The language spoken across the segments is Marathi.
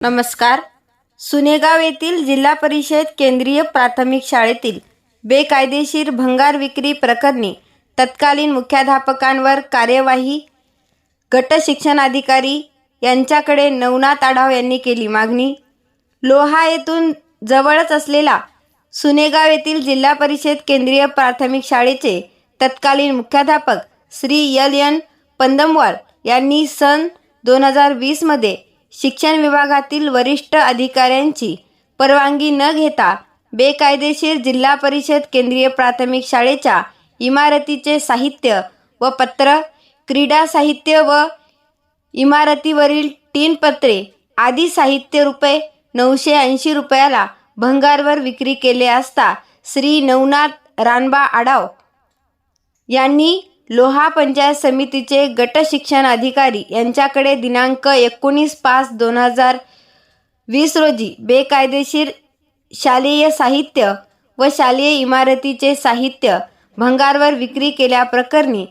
नमस्कार. सुनेगाव येथील जिल्हा परिषद केंद्रीय प्राथमिक शाळेतील बेकायदेशीर भंगार विक्री प्रकरणी तत्कालीन मुख्याध्यापकांवर कार्यवाही गट शिक्षणाधिकारी यांच्याकडे नवनाथ आढाव यांनी केली मागणी. लोहा येथून जवळच असलेला सुनेगाव येथील जिल्हा परिषद केंद्रीय प्राथमिक शाळेचे तत्कालीन मुख्याध्यापक श्री यल एन पंदमवार यांनी सन दोन हजार वीसमध्ये शिक्षण विभागातील वरिष्ठ अधिकाऱ्यांची परवानगी न घेता बेकायदेशीर जिल्हा परिषद केंद्रीय प्राथमिक शाळेच्या इमारतीचे साहित्य व पत्र क्रीडा साहित्य व इमारतीवरील टीन पत्रे आदी साहित्य रुपये नऊशे ऐंशी रुपयाला भंगारवर विक्री केले असता श्री नवनाथ रानबा आडाव यांनी लोहा पंचायत समितीचे गट शिक्षण अधिकारी यांच्याकडे दिनांक एकोणीस पाच दोन हजार वीस रोजी बेकायदेशीर शालेय साहित्य व शालेय इमारतीचे साहित्य भंगारवर विक्री केल्याप्रकरणी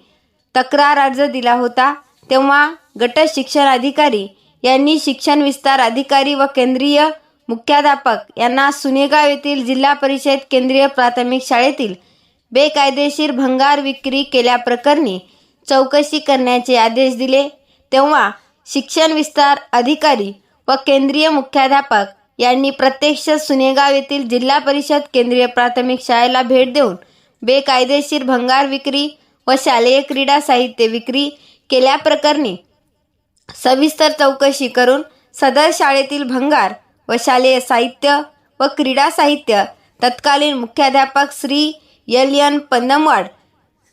तक्रार अर्ज दिला होता. तेव्हा गट शिक्षण अधिकारी यांनी शिक्षण विस्तार अधिकारी व केंद्रीय मुख्याध्यापक यांना सुनेगाव येथील जिल्हा परिषद केंद्रीय प्राथमिक शाळेतील बेकायदेशीर भंगार विक्री केल्याप्रकरणी चौकशी करण्याचे आदेश दिले. तेव्हा शिक्षण विस्तार अधिकारी व केंद्रीय मुख्याध्यापक यांनी प्रत्यक्ष सुनेगाव येथील जिल्हा परिषद केंद्रीय प्राथमिक शाळेला भेट देऊन बेकायदेशीर भंगार विक्री व शालेय क्रीडा साहित्य विक्री केल्याप्रकरणी सविस्तर चौकशी करून सदर शाळेतील भंगार व शालेय साहित्य व क्रीडा साहित्य तत्कालीन मुख्याध्यापक श्री यल एन पंदमवाड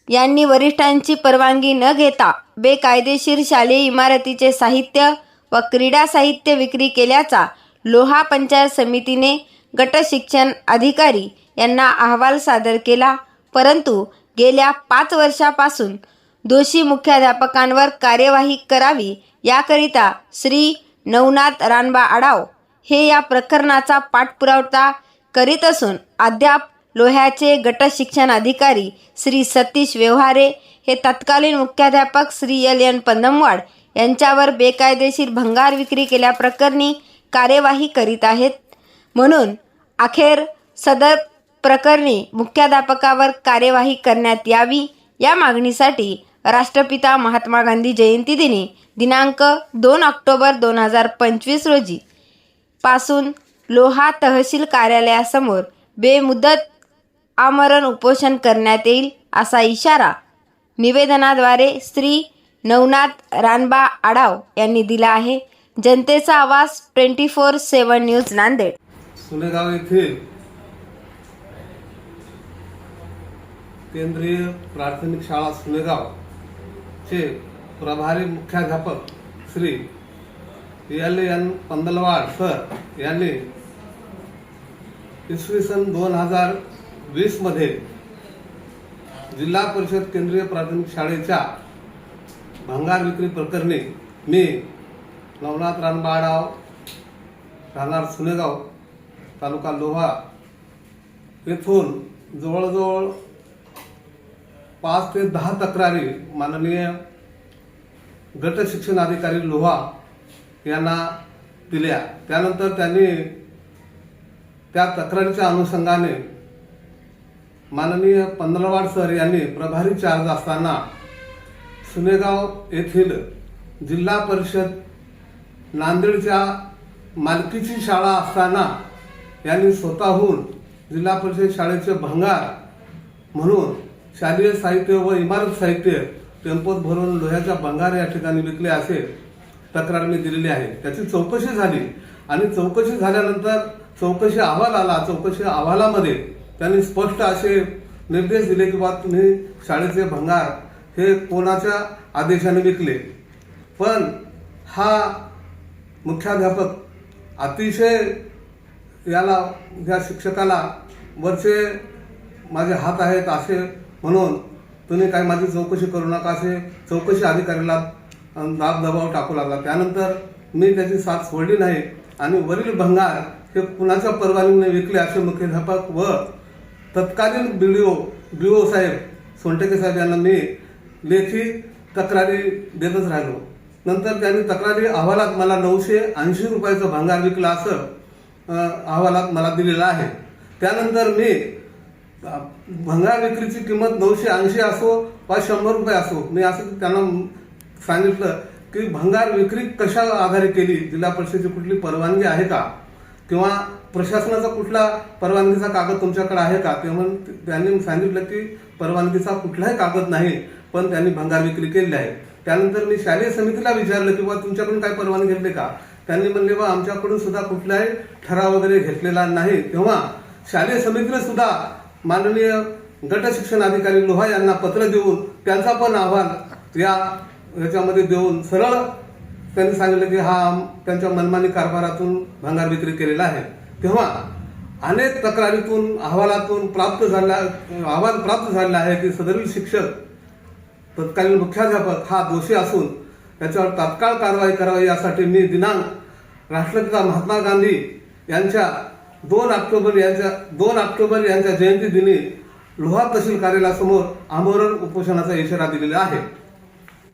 यांनी वरिष्ठांची परवानगी न घेता बेकायदेशीर शालेय इमारतीचे साहित्य व क्रीडा साहित्य विक्री केल्याचा लोहा पंचायत समितीने गट शिक्षण अधिकारी यांना अहवाल सादर केला. परंतु गेल्या पाच वर्षापासून दोषी मुख्याध्यापकांवर कार्यवाही करावी याकरिता श्री नवनाथ रानबा आडाव हे या प्रकरणाचा पाठपुरावठा करीत असून अद्याप लोह्याचे गट शिक्षण अधिकारी श्री सतीश व्यवहारे हे तत्कालीन मुख्याध्यापक श्री एल एन पंदमवाड यांच्यावर बेकायदेशीर भंगार विक्री केल्याप्रकरणी कार्यवाही करीत आहेत. म्हणून अखेर सदर प्रकरणी मुख्याध्यापकावर कार्यवाही करण्यात यावी या मागणीसाठी राष्ट्रपिता महात्मा गांधी जयंती दिनी दिनांक दोन ऑक्टोबर दोन हजार पंचवीस रोजी पासून लोहा तहसील कार्यालयासमोर बेमुदत आमरण उपोषण करण्यात येईल असा इशारा निवेदनाद्वारे श्री नवनाथ रानबा आडाव यांनी दिला आहे. जनतेचा आवाज twenty four seven news Nanded. Sunegaon येथील केंद्रीय प्राथमिक शाळा सुनेगाव चे प्रभारी मुख्याध्यापक Shri L N Pandalwad sir यांनी इसवी सन दोन हजार वीसमध्ये जिल्हा परिषद केंद्रीय प्राथमिक शाळेच्या भंगार विक्री प्रकरणी मी नवनाथ रानबाडाव राहणार सुनेगाव तालुका लोहा येथून जवळजवळ पाच ते दहा तक्रारी माननीय गट शिक्षण अधिकारी लोहा यांना दिल्या. त्यानंतर त्यांनी त्या तक्रारीच्या अनुषंगाने माननीय पंधरावाड सर यांनी प्रभारी चार्ज असताना सुनेगाव येथील जिल्हा परिषद नांदेडच्या मालकीची शाळा असताना यांनी स्वतःहून जिल्हा परिषद शाळेचे भंगार म्हणून शालेय साहित्य व इमारत साहित्य टेम्पोत भरून लोह्याच्या भंगार या ठिकाणी विकले असे तक्रार मी दिलेली आहे. त्याची चौकशी झाली आणि चौकशी झाल्यानंतर चौकशी अहवाल आला. चौकशी अहवालामध्ये त्यांनी स्पष्ट असे निर्देश दिले की बा तुम्ही शाळेचे भंगार हे कोणाच्या आदेशाने विकले? पण हा मुख्याध्यापक अतिशय याला या शिक्षकाला वरचे माझे हात आहेत असे म्हणून तुम्ही काही माझी चौकशी करू नका असे चौकशी अधिकाऱ्याला दाब दबाव टाकू लागला. त्यानंतर मी त्याची साथ सोडली नाही आणि वरील भंगार हे कुणाच्या परवानगीने विकले असे मुख्याध्यापक व तत्कालीन बीडीओ बीओ साहेब सोनटके साहेब यांना मी लेखी तक्रारी देतच राहिलो. नंतर त्यांनी तक्रारी अहवालात मला नऊशे ऐंशी रुपयाचं भंगार विकला असं अहवालात मला दिलेलं आहे. त्यानंतर मी भंगार विक्रीची किंमत नऊशे ऐंशी असो वा शंभर रुपये असो मी असं त्यांना सांगितलं की भंगार विक्री कशा आधारे केली जिल्हा परिषदेची कुठली परवानगी आहे का? किंवा प्रशासनाचा कुठला परवानगीचा कागद तुमच्याकडे आहे का? तेव्हा त्यांनी सांगितलं की परवानगीचा कुठलाही कागद नाही पण त्यांनी भंगार विक्री केलेली आहे. त्यानंतर मी शालेय समितीला विचारलं की बा तुमच्याकडून काय परवानगी घेतली का? त्यांनी म्हणले बा आमच्याकडून सुद्धा कुठलाही ठराव वगैरे घेतलेला नाही. तेव्हा शालेय समितीने सुद्धा माननीय गट शिक्षण अधिकारी लोहा यांना पत्र देऊन त्यांचा पण अहवाल या याच्यामध्ये देऊन सरळ त्यांनी सांगितलं की हा त्यांच्या मनमानी कारभारातून भंगार विक्री केलेला आहे. तेव्हा अनेक तक्रारीतून अहवालातून प्राप्त झाला अहवाल प्राप्त झालेला आहे की सदरील शिक्षक तत्कालीन मुख्याध्यापक हा दोषी असून त्याच्यावर तात्काळ कारवाई करावी यासाठी मी दिनांक राष्ट्रपिता महात्मा गांधी यांच्या दोन ऑक्टोबर यांच्या दोन ऑक्टोबर यांच्या जयंती दिनी लोहा तहसील कार्यालयासमोर आमरण उपोषणाचा इशारा दिलेला आहे.